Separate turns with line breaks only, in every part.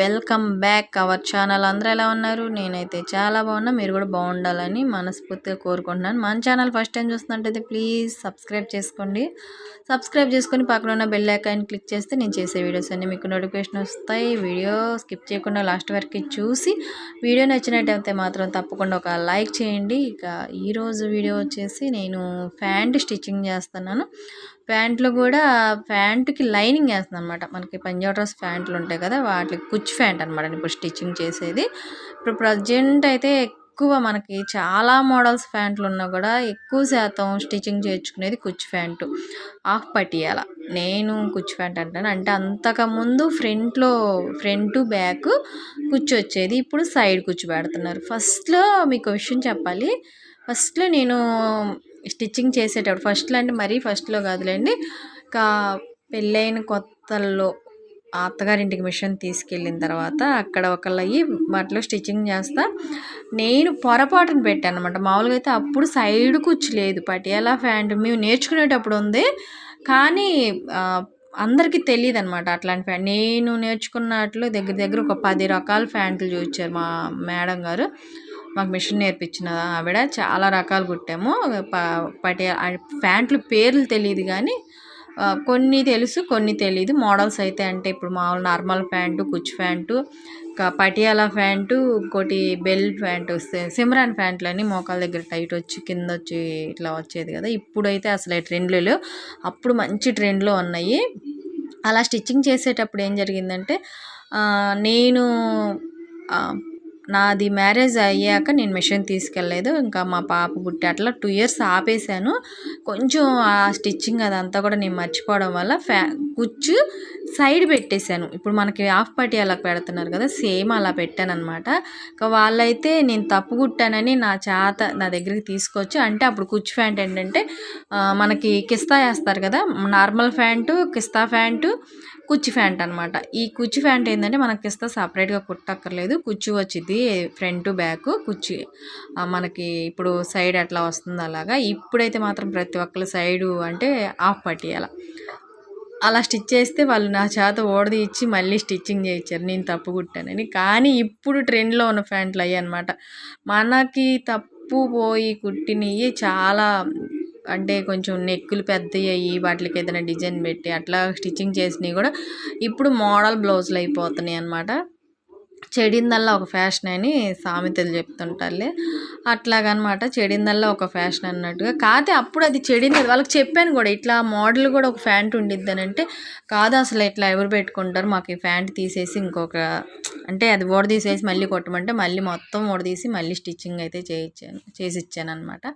Welcome back our channel. అందరూ ఎలా ఉన్నారు? నేనైతే చాలా బాగున్నా. మీరు కూడా బాగుండాలని మనస్ఫూర్తిగా కోరుకుంటున్నాను. మన ఛానల్ ఫస్ట్ టైం చూస్తున్నట్టయితే ప్లీజ్ సబ్స్క్రైబ్ చేసుకోండి. సబ్స్క్రైబ్ చేసుకొని పక్కన ఉన్న బెల్ ఐకాన్ క్లిక్ చేస్తే నేను చేసే వీడియోస్ అన్నీ మీకు నోటిఫికేషన్ వస్తాయి. వీడియో స్కిప్ చేయకుండా లాస్ట్ వరకు చూసి వీడియో నచ్చినట్టయితే మాత్రం తప్పకుండా ఒక లైక్ చేయండి. ఇక ఈరోజు వీడియో వచ్చేసి నేను ఫ్యాంట్ స్టిచ్చింగ్ చేస్తున్నాను. ప్యాంట్లు కూడా ప్యాంటుకి లైనింగ్ వేస్తుంది అనమాట మనకి పంజాబ్ డ్రెస్ ప్యాంట్లు ఉంటాయి కదా వాటికి కుచ్ ప్యాంట్ అనమాట ఇప్పుడు స్టిచ్చింగ్ చేసేది. ఇప్పుడు ప్రజెంట్ అయితే ఎక్కువ మనకి చాలా మోడల్స్ ప్యాంట్లు ఉన్నా కూడా ఎక్కువ శాతం స్టిచ్చింగ్ చేయించుకునేది కుచ్ ప్యాంటు. ఆఫ్ పట్టియాల నేను కుచ్ ప్యాంట్ అంటాను. అంటే అంతకుముందు ఫ్రంట్లో ఫ్రంట్ బ్యాక్ కుచ్చు వచ్చేది. ఇప్పుడు సైడ్ కుచ్చు పెడుతున్నారు. ఫస్ట్లో మీకు విషయం చెప్పాలి. ఫస్ట్లో నేను స్టిచ్చింగ్ చేసేటప్పుడు ఫస్ట్లో అంటే మరీ ఫస్ట్లో కాదులేండి. ఇంకా పెళ్ళైన కొత్తల్లో అత్తగారింటికి మిషన్ తీసుకెళ్ళిన తర్వాత అక్కడ ఒకళ్ళు అయ్యి బట్టలు స్టిచ్చింగ్ చేస్తా. నేను పొరపాటును పెట్టాను అనమాట మామూలుగా అయితే అప్పుడు సైడ్ కుచ్చు లేదు. పటియాలా ప్యాంట్ మేము నేర్చుకునేటప్పుడు ఉంది. కానీ అందరికీ తెలియదు అనమాట అట్లాంటి ప్యాంట్. నేను నేర్చుకున్నట్లు దగ్గర దగ్గర ఒక పది రకాల ప్యాంట్లు చూపించారు మా మేడం గారు. మాకు మిషన్ నేర్పించిన ఆవిడ చాలా రకాలు కుట్టాము. పటి ప్యాంట్లు పేర్లు తెలియదు కానీ కొన్ని తెలుసు కొన్ని తెలియదు మోడల్స్ అయితే అంటే ఇప్పుడు మామూలు నార్మల్ ప్యాంటు కుచ్ ప్యాంటు పటియాలా ప్యాంటు ఇంకోటి బెల్ ప్యాంటు సిమ్రాన్ ప్యాంట్లు అని మోకాల దగ్గర టైట్ వచ్చి కింద వచ్చి ఇట్లా వచ్చేది కదా. ఇప్పుడైతే అసలు ట్రెండ్లు లేవు. అప్పుడు మంచి ట్రెండ్లో ఉన్నాయి. అలా స్టిచ్చింగ్ చేసేటప్పుడు ఏం జరిగిందంటే నేను నాది మ్యారేజ్ అయ్యాక నేను మిషన్ తీసుకెళ్ళలేదు. ఇంకా మా పాప పుట్టి అట్లా టూ ఇయర్స్ ఆపేసాను కొంచెం ఆ స్టిచ్చింగ్ అదంతా కూడా నేను మర్చిపోవడం వల్ల ఫ్యా కుచ్చు సైడ్ పెట్టేశాను. ఇప్పుడు మనకి హాఫ్ పట్టి అలా పెడుతున్నారు కదా సేమ్ అలా పెట్టాను అనమాట ఇంకా వాళ్ళైతే నేను తప్పు కుట్టానని నా చేత నా దగ్గరికి తీసుకొచ్చి అంటే అప్పుడు కుచ్చు ప్యాంట్ ఏంటంటే మనకి కిస్తా వేస్తారు కదా నార్మల్ ప్యాంటు కిస్తా ప్యాంటు కుచ్చి ప్యాంట్ అనమాట ఈ కుచ్చి ప్యాంట్ ఏంటంటే మనకి ఇస్తా సపరేట్గా కుట్టక్కర్లేదు. కుచ్చి వచ్చింది ఫ్రంట్ బ్యాక్ కుచ్చి మనకి ఇప్పుడు సైడ్ ఎట్లా వస్తుంది అలాగా. ఇప్పుడైతే మాత్రం ప్రతి ఒక్కరి సైడు అంటే ఆఫ్ పట్టియాల అలా. స్టిచ్ చేస్తే వాళ్ళు నా చేత ఓడది ఇచ్చి మళ్ళీ స్టిచ్చింగ్ చేయించారు. నేను తప్పు కుట్టానని. కానీ ఇప్పుడు ట్రెండ్లో ఉన్న ప్యాంట్లు అయ్యి అనమాట మనకి తప్పు పోయి కుట్టినవి చాలా అంటే కొంచెం నెక్కులు పెద్దవి అయ్యి వాటికి ఏదైనా డిజైన్ పెట్టి అట్లా స్టిచ్చింగ్ చేసినవి కూడా ఇప్పుడు మోడల్ బ్లౌజులు అయిపోతున్నాయి అనమాట చెడిందల్లా ఒక ఫ్యాషన్ అని సామెతలు చెప్తుంటారులే. అట్లాగనమాట చెడిందల్లా ఒక ఫ్యాషన్ అన్నట్టుగా. కాకపోతే అప్పుడు అది చెడింది వాళ్ళకి చెప్పాను కూడా ఇట్లా మోడల్ కూడా ఒక ఫ్యాంట్ ఉండిద్ది అని అంటే కాదు అసలు ఇట్లా ఎవరు పెట్టుకుంటారు మాకు ఈ ఫ్యాంట్ తీసేసి ఇంకొక అంటే అది ఓడ తీసేసి మళ్ళీ కొట్టమంటే మళ్ళీ మొత్తం ఓడ తీసి మళ్ళీ స్టిచ్చింగ్ అయితే చేయించాను చేసి ఇచ్చాను అనమాట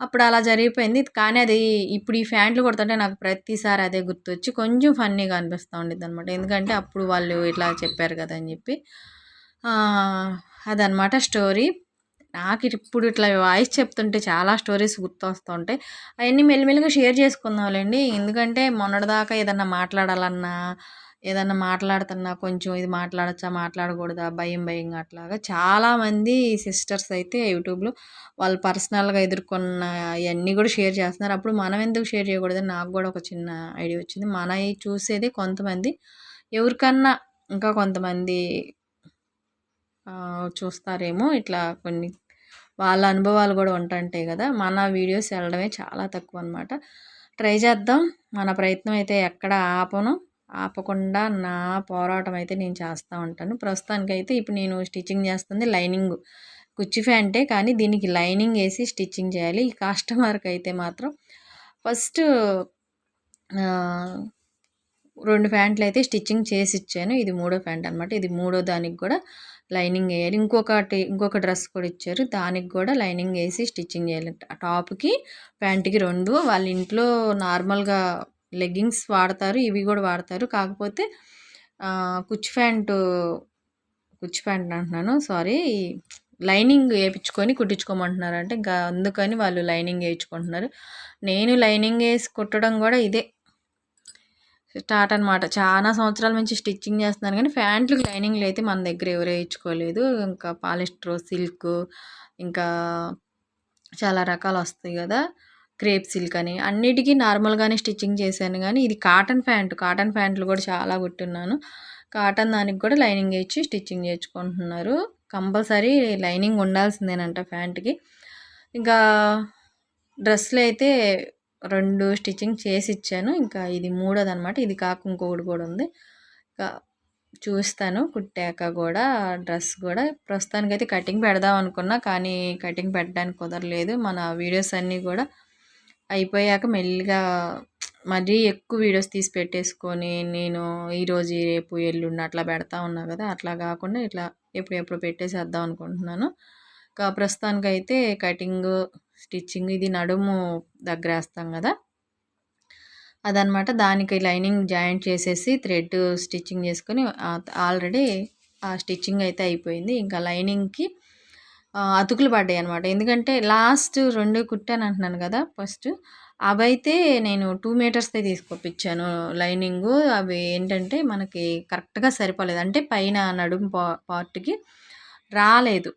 అప్పుడు అలా జరిగిపోయింది. కానీ అది ఇప్పుడు ఈ ఫ్యాంట్లు కొడుతుంటే నాకు ప్రతిసారి అదే గుర్తొచ్చి కొంచెం ఫన్నీగా అనిపిస్తూ ఉండేది అనమాట ఎందుకంటే అప్పుడు వాళ్ళు ఇట్లా చెప్పారు కదా అని చెప్పి. అదనమాట స్టోరీ. నాకు ఇప్పుడు ఇట్లా వాయిస్ చెప్తుంటే చాలా స్టోరీస్ గుర్తొస్తూ ఉంటాయి. అవన్నీ మెల్లిమెల్లిగా షేర్ చేసుకుందాంలేండి. ఎందుకంటే మొన్నటిదాకా ఏదన్నా మాట్లాడాలన్నా ఏదన్నా మాట్లాడుతున్నా కొంచెం ఇది మాట్లాడచ్చా మాట్లాడకూడదా భయం భయంగా అట్లాగా. చాలామంది సిస్టర్స్ అయితే యూట్యూబ్లో వాళ్ళు పర్సనల్గా ఎదుర్కొన్న అవన్నీ కూడా షేర్ చేస్తున్నారు. అప్పుడు మనం ఎందుకు షేర్ చేయకూడదని నాకు కూడా ఒక చిన్న ఐడియా వచ్చింది. మన చూసేది కొంతమంది ఎవరికన్నా ఇంకా కొంతమంది చూస్తారేమో ఇట్లా కొన్ని వాళ్ళ అనుభవాలు కూడా ఉంటుంటాయి కదా. మన వీడియోస్ వెళ్ళడమే చాలా తక్కువ అనమాట ట్రై చేద్దాం. మన ప్రయత్నం అయితే ఎక్కడ ఆపను. ఆపకుండా నా పోరాటం అయితే నేను చేస్తూ ఉంటాను. ప్రస్తుతానికైతే ఇప్పుడు నేను స్టిచ్చింగ్ చేస్తుంది లైనింగ్. కుచ్చి ఫ్యాంటే కానీ దీనికి లైనింగ్ వేసి స్టిచ్చింగ్ చేయాలి. ఈ కస్టమర్కి అయితే మాత్రం ఫస్ట్ రెండు ప్యాంట్లు అయితే స్టిచ్చింగ్ చేసి ఇచ్చాను. ఇది మూడో ప్యాంట్ అనమాట ఇది మూడో దానికి కూడా లైనింగ్ వేయాలి. ఇంకొకటి ఇంకొక డ్రెస్ కూడా ఇచ్చారు. దానికి కూడా లైనింగ్ వేసి స్టిచ్చింగ్ చేయాలి. టాప్కి ప్యాంట్కి రెండు. వాళ్ళ ఇంట్లో నార్మల్గా లెగ్గింగ్స్ వాడతారు ఇవి కూడా వాడతారు. కాకపోతే కుచ్ ప్యాంటు కుచ్ ప్యాంట్ అంటున్నాను సారీ లైనింగ్ వేయించుకొని కుట్టించుకోమంటున్నారు. అంటే ఇంకా అందుకని వాళ్ళు లైనింగ్ వేయించుకుంటున్నారు. నేను లైనింగ్ వేసి కుట్టడం కూడా ఇదే. స్టార్ట్ అనమాట చాలా సంవత్సరాల నుంచి స్టిచ్చింగ్ చేస్తున్నాను కానీ ప్యాంట్లకు లైనింగ్లు అయితే మన దగ్గర ఎవరు వేయించుకోలేదు. ఇంకా పాలిస్టర్ సిల్క్ ఇంకా చాలా రకాలు వస్తాయి కదా. క్రేప్ సిల్క్ అని. అన్నిటికీ నార్మల్గానే స్టిచ్చింగ్ చేశాను కానీ ఇది కాటన్ ప్యాంట్. కాటన్ ప్యాంట్లు కూడా చాలా కుట్టున్నాను. కాటన్ దానికి కూడా లైనింగ్ ఇచ్చి స్టిచ్చింగ్ చేర్చుకుంటున్నారు కంపల్సరీ లైనింగ్ ఉండాల్సిందేనంట ప్యాంట్కి. ఇంకా డ్రెస్సులు అయితే రెండు స్టిచ్చింగ్ చేసి ఇచ్చాను. ఇంకా ఇది మూడోది అనమాట ఇది కాక ఇంకొకటి కూడా ఉంది. ఇంకా చూస్తాను. కుట్టాక కూడా డ్రెస్ కూడా. ప్రస్తుతానికైతే కటింగ్ పెడదాం అనుకున్నా కానీ కటింగ్ పెట్టడానికి కుదరలేదు. మన వీడియోస్ అన్నీ కూడా అయిపోయాక మెల్లిగా మరీ ఎక్కువ వీడియోస్ తీసి పెట్టేసుకొని నేను ఈరోజు రేపు ఎల్లుండి అట్లా పెడతా ఉన్నా కదా అట్లా కాకుండా ఇట్లా ఎప్పుడు ఎప్పుడు పెట్టేసేద్దాం అనుకుంటున్నాను. ఇంకా ప్రస్తుతానికైతే కటింగ్ స్టిచ్చింగ్ ఇది నడుము దగ్గర వేస్తాం కదా. అదనమాట దానికి లైనింగ్ జాయింట్ చేసేసి థ్రెడ్ స్టిచ్చింగ్ చేసుకొని ఆల్రెడీ ఆ స్టిచ్చింగ్ అయితే అయిపోయింది. ఇంకా లైనింగ్కి అతుకులు పడ్డాయి అనమాట ఎందుకంటే లాస్ట్ రెండు కుట్టాను అంటున్నాను కదా ఫస్ట్. అవైతే నేను టూ మీటర్స్దే తీసుకొప్పించాను లైనింగు. అవి ఏంటంటే మనకి కరెక్ట్గా సరిపోలేదు. అంటే పైన నడుము పా పార్ట్కి రాలేదు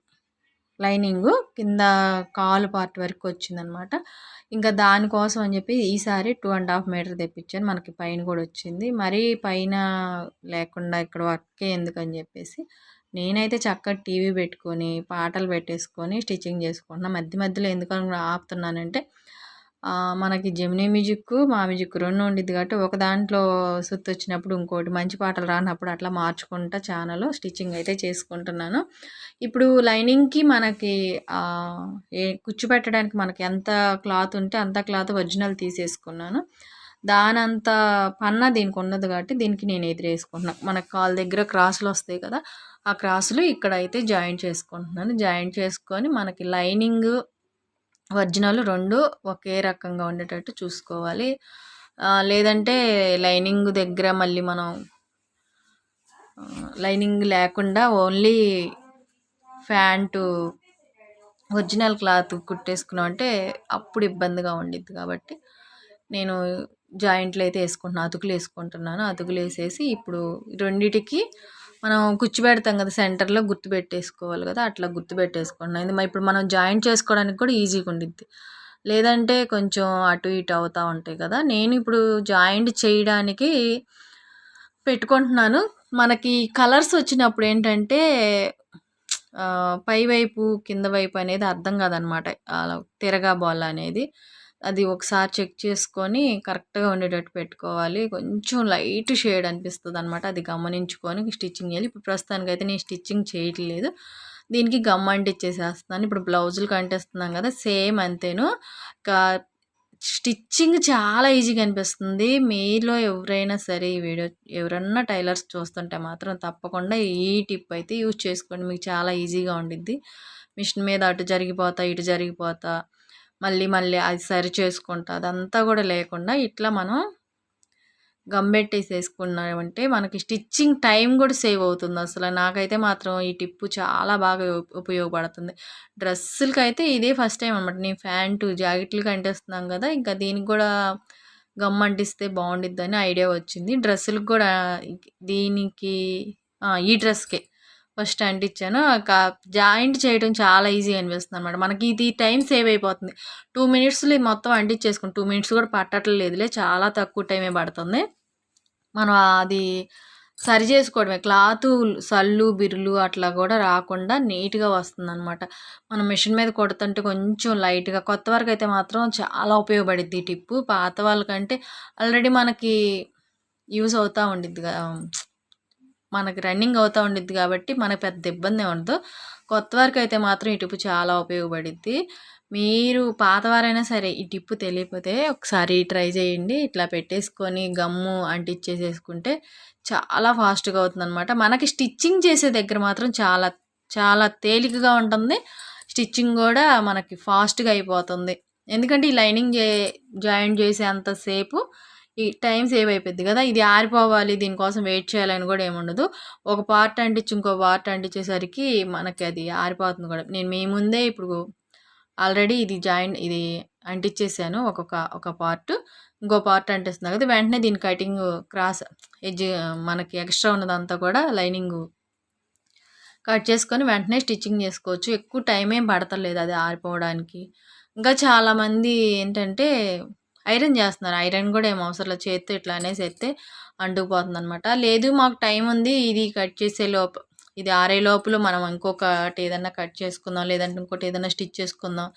లైనింగు. కింద కాలు పార్ట్ వరకు వచ్చిందనమాట ఇంకా దానికోసం అని చెప్పి ఈసారి టూ అండ్ హాఫ్ మీటర్ తెప్పించాను. మనకి పైన కూడా వచ్చింది. మరీ పైన లేకుండా ఇక్కడ వర్కే ఎందుకని చెప్పేసి నేనైతే చక్కగా టీవీ పెట్టుకొని పాటలు పెట్టేసుకొని స్టిచ్చింగ్ చేసుకుంటున్నా. మధ్య మధ్యలో ఎందుకని ఆపుతున్నానంటే మనకి జెమినీ మ్యూజిక్ మా మ్యూజిక్ రెండు ఉండిద్ది కాబట్టి ఒక దాంట్లో సుత్తి వచ్చినప్పుడు ఇంకోటి మంచి పాటలు రానప్పుడు అట్లా మార్చుకుంటా ఛానల్ స్టిచ్చింగ్ అయితే చేసుకుంటున్నాను. ఇప్పుడు లైనింగ్కి మనకి ఏ కుచ్చు పెట్టడానికి మనకి ఎంత క్లాత్ ఉంటే అంత క్లాత్ ఒరిజినల్ తీసేసుకున్నాను. దానంత పన్న దీనికి ఉన్నది కాబట్టి దీనికి నేను ఎదురేసుకుంటున్నాను మనకు కాళ్ళ దగ్గర క్రాసులు వస్తాయి కదా ఆ క్రాసులు ఇక్కడ అయితే జాయింట్ చేసుకుంటున్నాను. జాయింట్ చేసుకొని మనకి లైనింగ్ ఒరిజినల్ రెండు ఒకే రకంగా ఉండేటట్టు చూసుకోవాలి. లేదంటే లైనింగ్ దగ్గర మళ్ళీ మనం లైనింగ్ లేకుండా ఓన్లీ ఫ్యాంటు ఒరిజినల్ క్లాత్ కుట్టేసుకున్నాం అంటే అప్పుడు ఇబ్బందిగా ఉండిద్ది కాబట్టి నేను జాయింట్లు అయితే వేసుకుంటున్నాను అతుకులు వేసుకుంటున్నాను. అతుకులు వేసేసి ఇప్పుడు రెండిటికి మనం పెడతాం కదా సెంటర్లో గుర్తు పెట్టేసుకోవాలి కదా అట్లా గుర్తు పెట్టేసుకున్నాను ఇప్పుడు మనం జాయింట్ చేసుకోవడానికి కూడా ఈజీగా ఉండిద్ది. లేదంటే కొంచెం అటు ఇటు అవుతూ ఉంటాయి కదా. నేను ఇప్పుడు జాయింట్ చేయడానికి పెట్టుకుంటున్నాను. మనకి కలర్స్ వచ్చినప్పుడు ఏంటంటే పై వైపు కింద వైపు అనేది అర్థం కాదనమాట. అలా తిరగా బాల్ అనేది. అది ఒకసారి చెక్ చేసుకొని కరెక్ట్గా ఉండేటట్టు పెట్టుకోవాలి. కొంచెం లైట్ షేడ్ అనిపిస్తుంది అనమాట అది గమనించుకొని స్టిచ్చింగ్ చేయాలి. ఇప్పుడు ప్రస్తుతానికి అయితే నేను స్టిచ్చింగ్ చేయట్లేదు. దీనికి గమ్ అంటిచ్చేసేస్తున్నాను. ఇప్పుడు బ్లౌజులు కంటేస్తున్నాం కదా సేమ్ అంతేను. స్టిచ్చింగ్ చాలా ఈజీగా అనిపిస్తుంది. మీలో ఎవరైనా సరే ఈ వీడియో ఎవరన్నా టైలర్స్ చూస్తుంటే మాత్రం తప్పకుండా ఈ టిప్ అయితే యూజ్ చేసుకోండి. మీకు చాలా ఈజీగా ఉండిద్ది. మిషన్ మీద అటు జరిగిపోతా ఇటు జరిగిపోతా. మళ్ళీ మళ్ళీ అది సరి చేసుకుంటా. అదంతా కూడా లేకుండా ఇట్లా మనం గమ్మెట్టేసి వేసుకున్నామంటే మనకి స్టిచ్చింగ్ టైం కూడా సేవ్ అవుతుంది అసలు. నాకైతే మాత్రం ఈ టిప్పు చాలా బాగా ఉపయోగపడుతుంది. డ్రెస్సులకి అయితే ఇదే ఫస్ట్ టైం అనమాట నేను ప్యాంటు జాకెట్లకి అంటేస్తున్నాం కదా ఇంకా దీనికి కూడా గమ్ అంటిస్తే బాగుండిద్దని ఐడియా వచ్చింది. డ్రెస్సులకు కూడా దీనికి ఈ డ్రెస్కే. ఫస్ట్ అంటించాను జాయింట్ చేయడం చాలా ఈజీ అనిపిస్తుంది అనమాట మనకి ఇది టైం సేవ్ అయిపోతుంది. టూ మినిట్స్లో మొత్తం అంటించేసుకుని టూ మినిట్స్ కూడా పట్టట్లేదులే చాలా తక్కువ టైమే పడుతుంది. మనం అది సరి చేసుకోవడమే. క్లాత్ సల్లు బిర్లు అట్లా కూడా రాకుండా నీట్గా వస్తుంది అనమాట మనం మిషన్ మీద కొడుతుంటే కొంచెం లైట్గా కొత్త వరకు అయితే మాత్రం చాలా ఉపయోగపడిద్ది ఈ టిప్పు. పాత వాళ్ళకంటే ఆల్రెడీ మనకి యూజ్ అవుతూ ఉండిద్ది మనకి రన్నింగ్ అవుతూ ఉండిద్ది కాబట్టి మనకు పెద్ద ఇబ్బంది ఉండదు. కొత్త వారికి అయితే మాత్రం ఈ టిప్పు చాలా ఉపయోగపడిద్ది. మీరు పాతవారైనా సరే ఈ టిప్పు తెలియకపోతే ఒకసారి ట్రై చేయండి. ఇట్లా పెట్టేసుకొని గమ్ము అంటిచ్చేసేసుకుంటే చాలా ఫాస్ట్గా అవుతుందన్నమాట. మనకి స్టిచ్చింగ్ చేసే దగ్గర మాత్రం చాలా చాలా తేలికగా ఉంటుంది. స్టిచ్చింగ్ కూడా మనకి ఫాస్ట్గా అయిపోతుంది. ఎందుకంటే ఈ లైనింగ్ జే జాయిన్ చేసేంతసేపు ఈ టైం సేవ్ అయిపోద్ది కదా ఇది ఆరిపోవాలి దీనికోసం వెయిట్ చేయాలని కూడా ఏముండదు ఒక పార్ట్ అంటించి ఇంకో పార్ట్ అంటించేసరికి మనకి అది ఆరిపోతుంది కూడా. నేను మీ ముందే ఇప్పుడు ఆల్రెడీ ఇది జాయిన్ ఇది అంటించేసాను ఒక్కొక్క ఒక పార్ట్. ఇంకో పార్ట్ అంటిస్తున్నా కదా వెంటనే దీని కటింగ్ క్రాస్ ఎడ్జ్ మనకి ఎక్స్ట్రా ఉన్నదంతా కూడా లైనింగ్ కట్ చేసుకొని వెంటనే స్టిచ్చింగ్ చేసుకోవచ్చు. ఎక్కువ టైం ఏం పడతలేదు అది ఆరిపోవడానికి. ఇంకా చాలామంది ఏంటంటే ఐరన్ చేస్తున్నారు. ఐరన్ కూడా ఏం అవసరం లేదు చేత్తో ఇట్లా అనేసి ఎత్తే అంటుకుపోతుంది అనమాట లేదు మాకు టైం ఉంది. ఇది కట్ చేసే లోపు ఇది ఆరే లోపల మనం ఇంకొకటి ఏదన్నా కట్ చేసుకుందాం లేదంటే ఇంకోటి ఏదైనా స్టిచ్ చేసుకుందాం.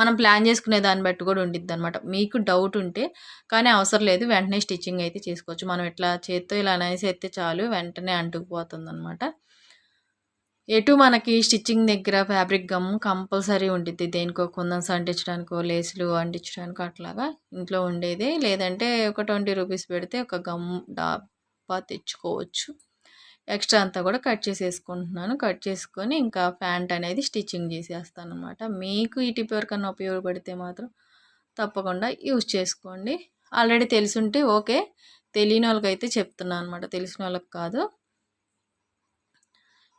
మనం ప్లాన్ చేసుకునే దాన్ని బట్టి కూడా ఉండిద్ది అనమాట మీకు డౌట్ ఉంటే కానీ అవసరం లేదు. వెంటనే స్టిచ్చింగ్ అయితే చేసుకోవచ్చు. మనం ఇట్లా చేత్తో ఇలా అనేసి ఎత్తే చాలు వెంటనే అంటుకుపోతుంది అనమాట ఎటు మనకి స్టిచ్చింగ్ దగ్గర ఫ్యాబ్రిక్ గమ్ కంపల్సరీ ఉండిద్ది. దేనికో కుందన్స్ అంటించడానికో లేసులు అంటించడానికో అట్లాగా ఇంట్లో ఉండేది. లేదంటే ఒక ట్వంటీ రూపీస్ పెడితే ఒక గమ్ డాబా తెచ్చుకోవచ్చు. ఎక్స్ట్రా అంతా కూడా కట్ చేసేసుకుంటున్నాను. కట్ చేసుకొని ఇంకా ప్యాంట్ అనేది స్టిచ్చింగ్ చేసేస్తాను అనమాట మీకు ఈ టిప్ ఎవరికన్నా ఉపయోగపడితే మాత్రం తప్పకుండా యూజ్ చేసుకోండి. ఆల్రెడీ తెలుసుంటే ఓకే. తెలియని వాళ్ళకైతే చెప్తున్నాను అనమాట తెలిసిన వాళ్ళకి కాదు.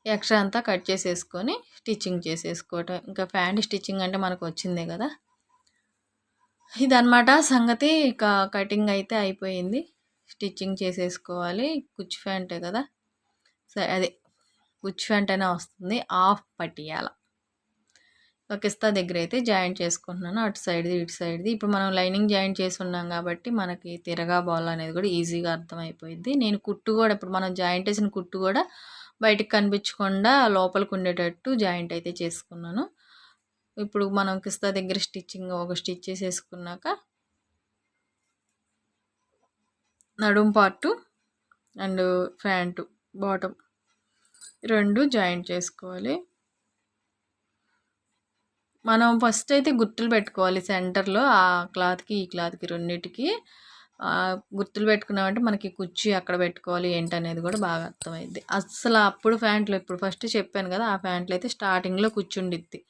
ఎక్స్ట్రా అంతా కట్ చేసేసుకొని స్టిచ్చింగ్ చేసేసుకోవటం. ఇంకా ప్యాంట్ స్టిచ్చింగ్ అంటే మనకు వచ్చిందే కదా. ఇదనమాట సంగతి. ఇక కటింగ్ అయితే అయిపోయింది. స్టిచ్చింగ్ చేసేసుకోవాలి. కుచ్ ప్యాంటే కదా. సరే అదే కుచ్ ఫ్యాంట్ అయినా వస్తుంది. ఆఫ్ పట్టియాల కిస్తా దగ్గర అయితే జాయింట్ చేసుకుంటున్నాను. అటు సైడ్ది ఇటు సైడ్ది. ఇప్పుడు మనం లైనింగ్ జాయింట్ చేసి ఉన్నాం కాబట్టి మనకి తిరగా బాల్ అనేది కూడా ఈజీగా అర్థమైపోయింది నేను కుట్టు కూడా ఇప్పుడు మనం జాయింట్ చేసిన కుట్టు కూడా బయటికి కనిపించకుండా లోపలికి ఉండేటట్టు జాయింట్ అయితే చేసుకున్నాను. ఇప్పుడు మనం కిస్తా దగ్గర స్టిచ్చింగ్ ఒక స్టిచ్ చేసేసుకున్నాక నడుం పార్టు అండ్ ప్యాంటు బాటమ్ రెండు జాయింట్ చేసుకోవాలి. మనం ఫస్ట్ అయితే గుర్తులు పెట్టుకోవాలి సెంటర్లో ఆ క్లాత్కి ఈ క్లాత్కి రెండింటికి. గుర్తులు పెట్టుకున్నామంటే మనకి కుర్చీ అక్కడ పెట్టుకోవాలి ఏంటనేది కూడా బాగా అర్థమైంది అసలు అప్పుడు ప్యాంట్లు ఇప్పుడు ఫస్ట్ చెప్పాను కదా ఆ ప్యాంట్లు అయితే స్టార్టింగ్లో కూర్చుండిద్ది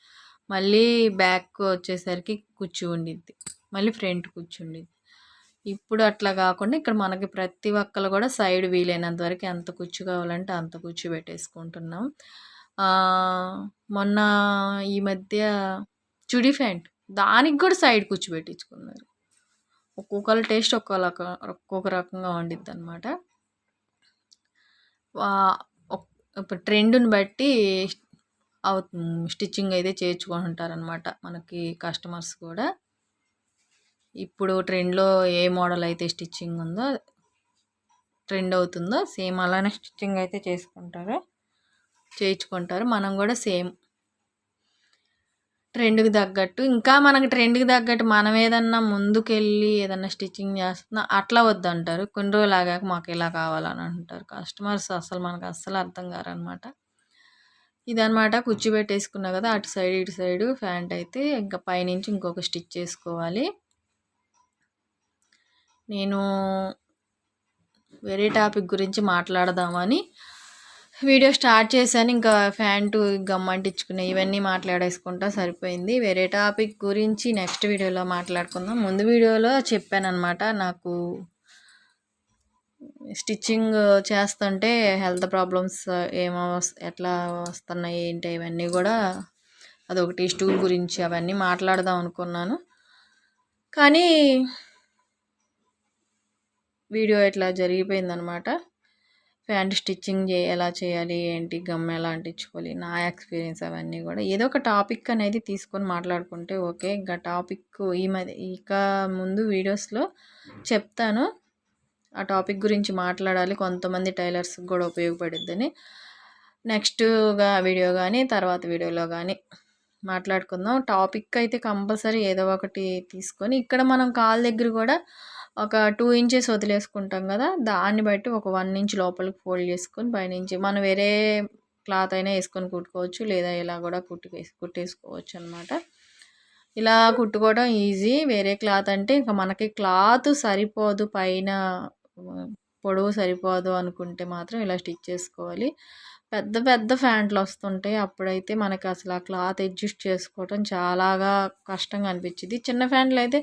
మళ్ళీ బ్యాక్ వచ్చేసరికి కూర్చు ఉండిద్ది. మళ్ళీ ఫ్రంట్ కూర్చుండిద్ది ఇప్పుడు అట్లా కాకుండా ఇక్కడ మనకి ప్రతి ఒక్కరు కూడా సైడ్ వీలైనంత వరకు ఎంత కుర్చీ కావాలంటే అంత కుచ్చు పెట్టేసుకుంటున్నాం. మొన్న ఈ మధ్య చుడి ఫ్యాంట్ దానికి కూడా సైడ్ కుచ్చు పెట్టించుకున్నారు. ఒక్కొక్కరు టేస్ట్ ఒక్కొక్క ఒక్కొక్క రకంగా వండిద్ది అనమాట ఇప్పుడు ట్రెండ్ని బట్టి స్టిచ్చింగ్ అయితే చేర్చుకుంటారనమాట మనకి కస్టమర్స్ కూడా. ఇప్పుడు ట్రెండ్లో ఏ మోడల్ అయితే స్టిచ్చింగ్ ఉందో ట్రెండ్ అవుతుందో సేమ్ అలానే స్టిచ్చింగ్ అయితే చేసుకుంటారు చేయించుకుంటారు. మనం కూడా సేమ్ ట్రెండ్కి తగ్గట్టు. ఇంకా మనకి ట్రెండ్కి తగ్గట్టు మనం ఏదన్నా ముందుకెళ్ళి ఏదన్నా స్టిచ్చింగ్ చేస్తున్నా అట్లా వద్దంటారు. కొన్ని రోజులు ఆగాక మాకు ఇలా కావాలని అంటారు. కస్టమర్స్ అసలు మనకు అస్సలు అర్థం కారనమాట. ఇదనమాట కుర్చీ పెట్టేసుకున్నా కదా అటు సైడ్ ఇటు సైడ్ ఫ్యాంట్ అయితే ఇంకా పైనుంచి ఇంకొక స్టిచ్ చేసుకోవాలి. నేను వేరే టాపిక్ గురించి మాట్లాడదామని వీడియో స్టార్ట్ చేశాను ఇంకా ఫ్యాంటు గమ్ అంటించుకునే ఇవన్నీ మాట్లాడేసుకుంటా సరిపోయింది. వేరే టాపిక్ గురించి నెక్స్ట్ వీడియోలో మాట్లాడుకుందాం. ముందు వీడియోలో చెప్పాను అనమాట నాకు స్టిచ్చింగ్ చేస్తుంటే హెల్త్ ప్రాబ్లమ్స్ ఏమో ఎట్లా వస్తున్నాయి ఏంటి ఇవన్నీ కూడా అదొకటి స్టూల్ గురించి అవన్నీ మాట్లాడదాం అనుకున్నాను. కానీ వీడియో ఇట్లా జరిగిపోయిందనమాట ప్యాంట్ స్టిచ్చింగ్ ఎలా చేయాలి ఏంటి గమ్ ఎలా అంటించుకోవాలి నా ఎక్స్పీరియన్స్ అవన్నీ కూడా ఏదో ఒక టాపిక్ అనేది తీసుకొని మాట్లాడుకుంటే ఓకే. ఇంకా టాపిక్ ఈ మధ్య ఇక ముందు వీడియోస్లో చెప్తాను. ఆ టాపిక్ గురించి మాట్లాడాలి. కొంతమంది టైలర్స్కి కూడా ఉపయోగపడుద్దని. నెక్స్ట్గా వీడియో కానీ తర్వాత వీడియోలో కానీ మాట్లాడుకుందాం. టాపిక్ అయితే కంపల్సరీ ఏదో ఒకటి తీసుకొని ఇక్కడ మనం కాల్ దగ్గర కూడా ఒక టూ ఇంచెస్ వదిలేసుకుంటాం కదా దాన్ని బట్టి ఒక వన్ ఇంచ్ లోపలికి ఫోల్డ్ చేసుకొని పైనుంచి మనం వేరే క్లాత్ అయినా వేసుకొని కుట్టుకోవచ్చు లేదా ఇలా కూడా కుట్టుకేసి కుట్టేసుకోవచ్చు అనమాట ఇలా కుట్టుకోవడం ఈజీ వేరే క్లాత్ అంటే ఇంకా మనకి క్లాత్ సరిపోదు పైన పొడవు సరిపోదు అనుకుంటే మాత్రం ఇలా స్టిచ్ చేసుకోవాలి. పెద్ద పెద్ద ఫ్యాంట్లు వస్తుంటాయి అప్పుడైతే మనకి అసలు ఆ క్లాత్ అడ్జస్ట్ చేసుకోవటం చాలాగా కష్టంగా అనిపించింది. చిన్న ఫ్యాంట్లు అయితే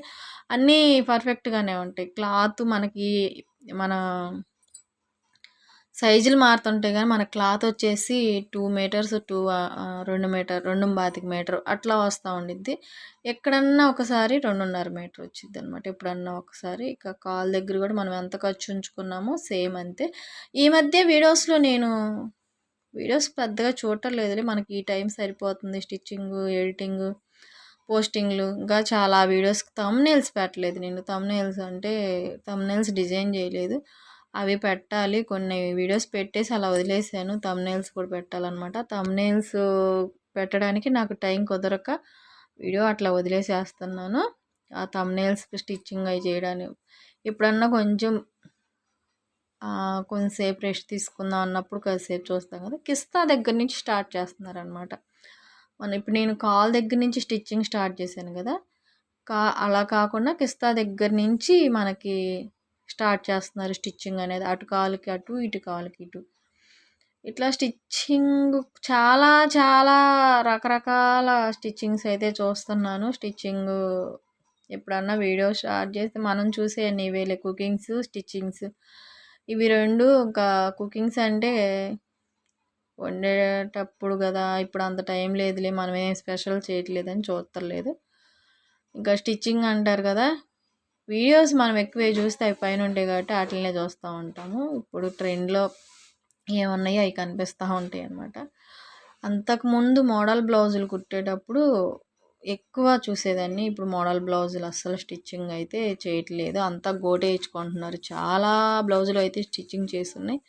అన్నీ పర్ఫెక్ట్గానే ఉంటాయి. క్లాత్ మనకి మన సైజులు మారుతుంటాయి కానీ మన క్లాత్ వచ్చేసి టూ మీటర్స్ టూ రెండు మీటర్ రెండు బాతికి మీటర్ అట్లా వస్తూ ఉండిద్ది. ఎక్కడన్నా ఒకసారి రెండున్నర మీటర్ వచ్చింది అనమాట ఎప్పుడన్నా ఒకసారి ఇక కాల్ దగ్గర కూడా మనం ఎంత ఖర్చు ఉంచుకున్నామో సేమ్ అంతే. ఈ మధ్య వీడియోస్లో నేను వీడియోస్ పెద్దగా చూడటం లేదులే. మనకి ఈ టైం సరిపోతుంది. స్టిచ్చింగ్ ఎడిటింగ్ పోస్టింగ్లు. ఇంకా చాలా వీడియోస్కి తమ్నేల్స్ పెట్టలేదు నేను. తమ్నేల్స్ అంటే తమ్నేల్స్ డిజైన్ చేయలేదు. అవి పెట్టాలి. కొన్ని వీడియోస్ పెట్టేసి అలా వదిలేసాను. తమ్నేల్స్ కూడా పెట్టాలన్నమాట. తమ్నేల్స్ పెట్టడానికి నాకు టైం కుదరక వీడియో అట్లా వదిలేసేస్తున్నాను. ఆ తమ్నేల్స్కి స్టిచ్చింగ్ అవి చేయడానికి ఎప్పుడన్నా కొంచెం కొంచెంసేపు రెస్ట్ తీసుకుందాం అన్నప్పుడు కాసేపు చూస్తాం కదా. కిస్తా దగ్గర నుంచి స్టార్ట్ చేస్తున్నారనమాట మన ఇప్పుడు నేను కాల్ దగ్గర నుంచి స్టిచ్చింగ్ స్టార్ట్ చేశాను కదా. కా అలా కాకుండా కిస్తా దగ్గర నుంచి మనకి స్టార్ట్ చేస్తున్నారు స్టిచ్చింగ్ అనేది. అటు కాలుకి అటు ఇటు కాలుకి ఇటు. ఇట్లా స్టిచ్చింగ్ చాలా చాలా రకరకాల స్టిచ్చింగ్స్ అయితే చూస్తున్నాను. స్టిచ్చింగ్ ఎప్పుడన్నా వీడియో స్టార్ట్ చేస్తే మనం చూసే ఇవేలే కుకింగ్స్ స్టిచ్చింగ్స్ ఇవి రెండు ఇంకా కుకింగ్స్ అంటే వండేటప్పుడు కదా ఇప్పుడు అంత టైం లేదులే మనం ఏం స్పెషల్ చేయట్లేదని చూస్తలేదు ఇంకా స్టిచ్చింగ్ అంటారు కదా వీడియోస్ మనం ఎక్కువ చూస్తే అవి పైన ఉంటాయి కాబట్టి వాటినే చూస్తూ ఉంటాము. ఇప్పుడు ట్రెండ్లో ఏమున్నాయో అవి కనిపిస్తూ ఉంటాయి అన్నమాట అంతకుముందు మోడల్ బ్లౌజులు కుట్టేటప్పుడు ఎక్కువ చూసేదాన్ని. ఇప్పుడు మోడల్ బ్లౌజులు అస్సలు స్టిచ్చింగ్ అయితే చేయట్లేదు. అంతా గోటే ఇచ్చుకుంటున్నారు. చాలా బ్లౌజులు అయితే స్టిచ్చింగ్ చేస్తున్నాయి.